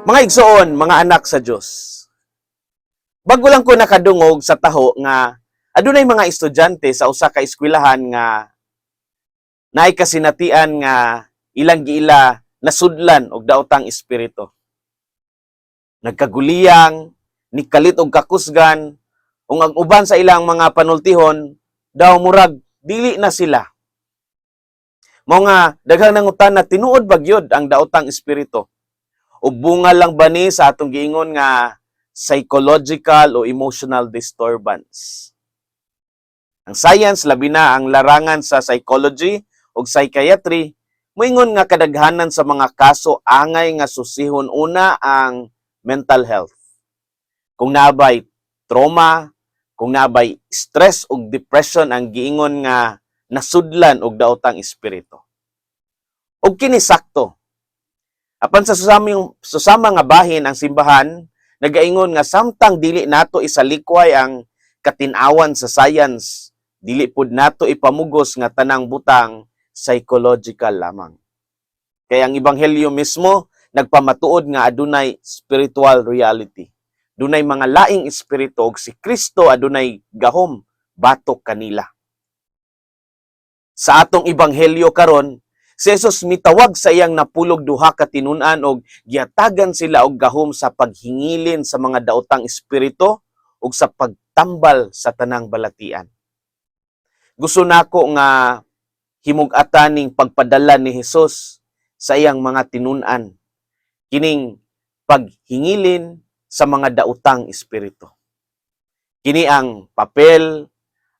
Mga igsoon, mga anak sa Diyos. Bago lang ko nakadungog sa taho nga adunay mga estudyante sa usa ka eskwelahan nga naay kasinatian nga ilang giila nasudlan og daotang espiritu. Nagkaguliyang, nikalit og kakusgan, ung ang uban sa ilang mga panultihon daw murag dili na sila. Mao nga daghang nangutan na tinuod bagyod ang daotang espiritu. O bunga lang ba ni sa atong giingon nga psychological o emotional disturbance. Ang science labi na ang larangan sa psychology o psychiatry moingon nga kadaghanan sa mga kaso angay nga susihon una ang mental health. Kung nabay trauma, kung nabay stress o depression ang giingon nga nasudlan og daotang espiritu. Og kini sakto. Apan sa susamang susama nga bahin ang simbahan nagaingon nga samtang dili nato isalikway ang katinawan sa science, dili pud nato ipamugos nga tanang butang psychological lamang. Kaya ang ebanghelyo mismo nagpamatuod nga adunay spiritual reality. Dunay mga laing espiritu ug si Kristo adunay gahom batok kanila. Sa atong ebanghelyo karon, si Jesus mitawag sa iyang napulog duha ka tinun-an og giatagan sila og gahom sa paghingilin sa mga daotang espiritu ug sa pagtambal sa tanang balatian. Gusto nako nga himug-atan ning pagpadala ni Jesus sa iyang mga tinun-an kining paghingilin sa mga daotang espiritu. Kini ang papel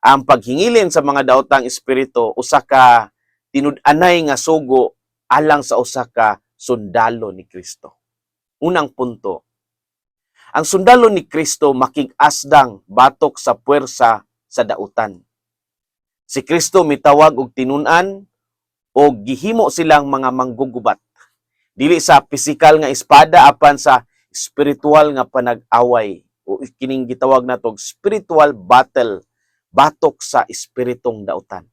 ang paghingilin sa mga daotang espiritu usa ka tinud-anay nga sugo alang sa usa ka sundalo ni Kristo. Unang punto, ang sundalo ni Kristo makig-asdang batok sa puwersa sa dautan. Si Kristo mitawag og tinun-an o gihimo silang mga manggugubat. Dili sa pisikal nga espada apan sa spiritual nga panag-away o kining gitawag natog spiritual battle batok sa espiritong dautan.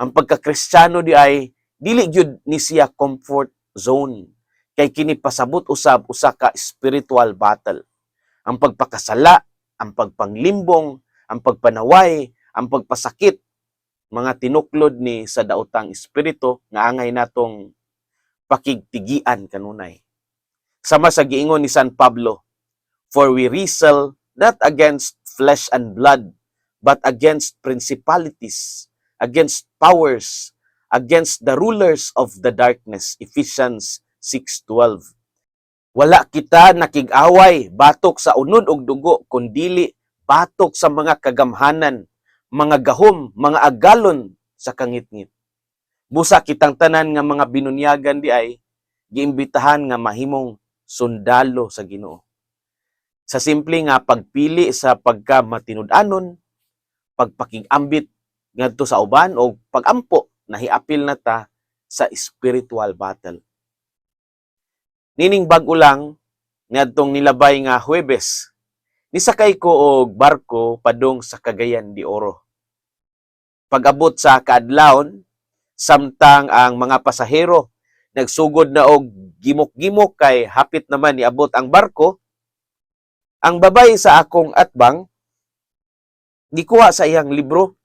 Ang pagkakristyano di ay dili gyud ni siya comfort zone kay kini pasabot usab usa ka spiritual battle. Ang pagpakasala, ang pagpanglimbong, ang pagpanaway, ang pagpasakit mga tinuklod ni sa daotang espiritu nga angay natong pakigtigian kanunay. Sama sa giingon ni San Pablo, For we wrestle not against flesh and blood, but against principalities, against powers, against the rulers of the darkness. Ephesians 6.12 Wala kita nakig-away, batok sa unod og dugo, kundili batok sa mga kagamhanan, mga gahom, mga agalon sa kangitngit. Busa kitang tanan nga mga binunyagan di ay giimbitahan nga mahimong sundalo sa Ginoo. Sa simple nga pagpili sa pagka matinud-anon, pagpakigambit ngadto sa uban o pagampo nahiapil na ta sa spiritual battle. Nining bag-o lang niadtong nilabay nga Huwebes, nisakay ko og barko padung sa Cagayan de Oro. Pag-abot sa kaadlawon, samtang ang mga pasahero nagsugod na og gimok-gimok kay hapit naman niabot ang barko, ang babay sa akong atbang gikuha sa iyang libro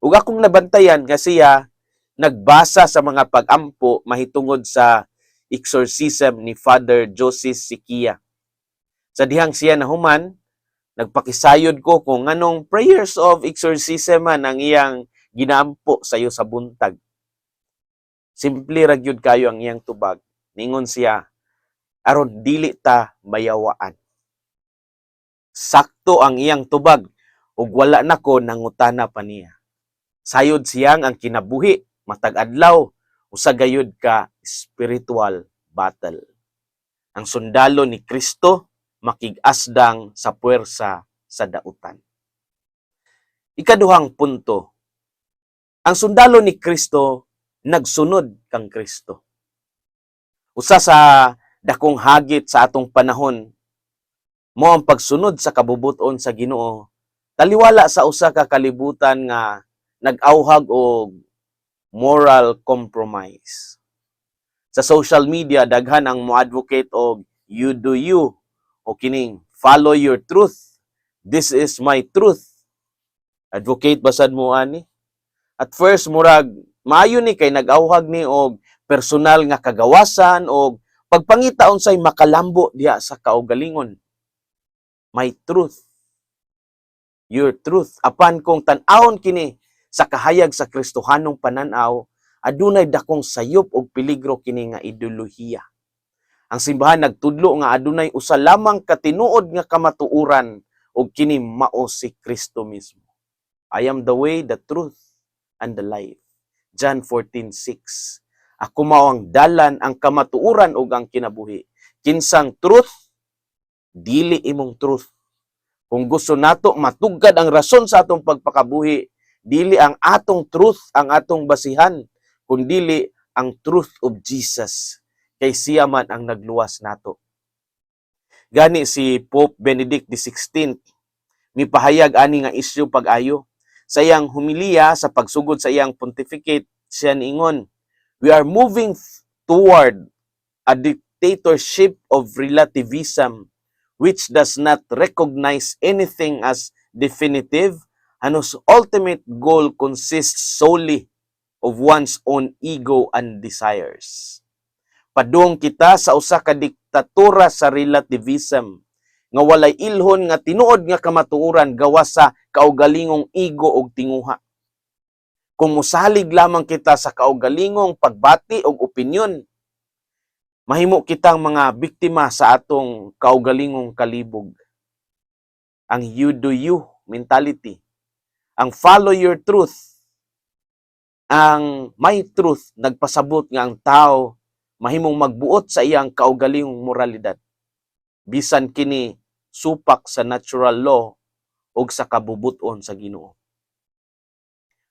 ug akong nabantayan nga siya nagbasa sa mga pag-ampo mahitungod sa exorcism ni Father Joseph Sikia. Sa dihang siya nahuman, nagpakisayod ko kung anong prayers of exorcism man ang iyang ginaampo sa iyo sa buntag. Simple ra gyud kayo ang iyang tubag. Ningon siya, aron dili ta mayawaan. Sakto ang iyang tubag ug wala nako nangutana pa niya. Sayod siyang ang kinabuhi matag adlaw usa gayud ka spiritual battle. Ang sundalo ni Kristo makig-asdang sa puwersa sa dautan. Ikaduhang punto. Ang sundalo ni Kristo nagsunod kang Kristo. Usa sa dakong hagit sa atong panahon mo ang pagsunod sa kabubuton sa Ginoo taliwala sa usa ka kalibutan nga nag-awhag og moral compromise. Sa social media daghan ang mo-advocate og you do you. O kining follow your truth. This is my truth. Advocate basad mo ani? At first murag maayo ni kay nag-awhag ni og personal nga kagawasan o pagpangita unsay makalambo diha sa kaugalingon. My truth. Your truth. Apan kung tan-awon kini sa kahayag sa Kristohanong pananaw adunay dakong sayop og peligro kini nga ideolohiya. Ang simbahan nagtudlo nga adunay usa lamang katinuod nga kamatuoran ug kini mao si Kristo mismo. I am the way the truth and the life. John 14:6 Ako mao ang dalan ang kamatuoran ug ang kinabuhi. Kinsang truth dili imong truth. Kung gusto nato matugad ang rason sa atong pagpakabuhi, dili ang atong truth ang atong basihan, kundili ang truth of Jesus. Kay siya man ang nagluwas nato. Gani si Pope Benedict XVI, mipahayag ani nga isyu pag-ayo. Sa iyang humiliya sa pagsugod sa iyang pontificate, siya niingon, We are moving toward a dictatorship of relativism which does not recognize anything as definitive and whose ultimate goal consists solely of one's own ego and desires. Padung kita sa usa ka diktatura sa relativism nga walay ilhon nga tinuod nga kamatuoran gawas sa kaugalingong ego ug tinguha. Kung musalig lamang kita sa kaugalingong pagbati ug opinyon, mahimo kitang mga biktima sa atong kaugalingong kalibog. Ang you do you mentality. Ang follow your truth. Ang my truth nagpasabot nga ang tao mahimong magbuot sa iyang kaugalingong moralidad. Bisan kini supak sa natural law ug sa kabubuton sa Ginoo.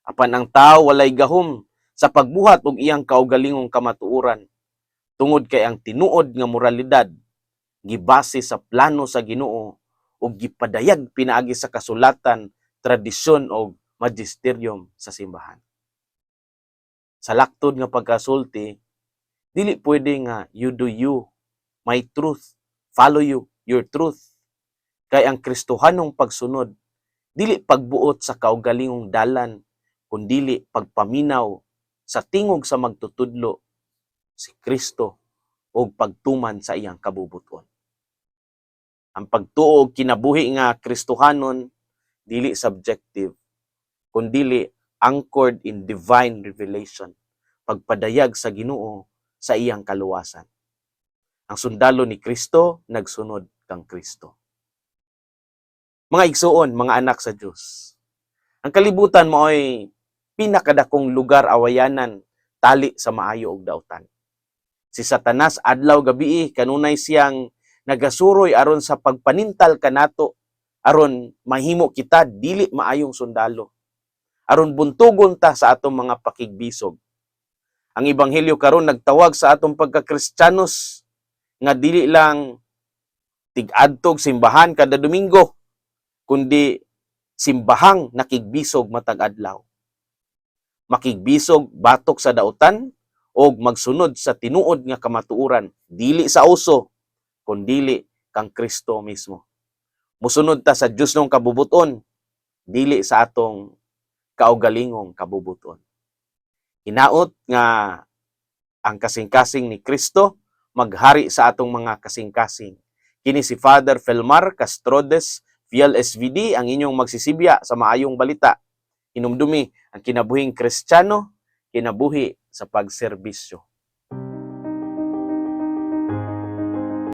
Apan ang tao walay gahom sa pagbuhat og iyang kaugalingong kamatuoran tungod kay ang tinuod nga moralidad gibase sa plano sa Ginoo ug gipadayag pinaagi sa kasulatan, tradisyon o magisterium sa simbahan. Sa laktod nga pagkasulti, dili pwede nga you do you, my truth, follow you, your truth. Kay ang Kristohanong pagsunod, dili pagbuot sa kaugalingong dalan, kundili pagpaminaw sa tingog sa magtutudlo si Kristo o pagtuman sa iyang kabubuton. Ang pagtuo kinabuhi nga Kristohanon dili subjective kundili anchored in divine revelation pagpadayag sa Ginoo sa iyang kaluwasan. Ang sundalo ni Kristo nagsunod kang Kristo. Mga igsuon, mga anak sa Dios. Ang kalibutan mo ay pinakadakong lugar awayanan tali sa maayo og dautan si Satanas adlaw gabi kanunay siyang nagasuroy aron sa pagpanintal kanato aron mahimo kita dili maayong sundalo. Aron buntugon ta sa atong mga pakigbisog ang ebanghelyo karon nagtawag sa atong pagka-Kristiyanos nga dili lang tig-adtog simbahan kada Domingo kundi simbahang nakigbisog matag adlaw makigbisog batok sa dautan og magsunod sa tinuod nga kamatuoran dili sa uso kundili kang Kristo mismo musunod ta sa Dios nung kabubuton. Dili sa atong kaugalingong kabubuton. Hinaot nga ang kasing-kasing ni Kristo maghari sa atong mga kasing-kasing. Kini si Father Felmar Castrodes Fiel SVD ang inyong magsisibya sa maayong balita. Hinumdumi ang kinabuhing Kristiyano kinabuhi sa pagserbisyo.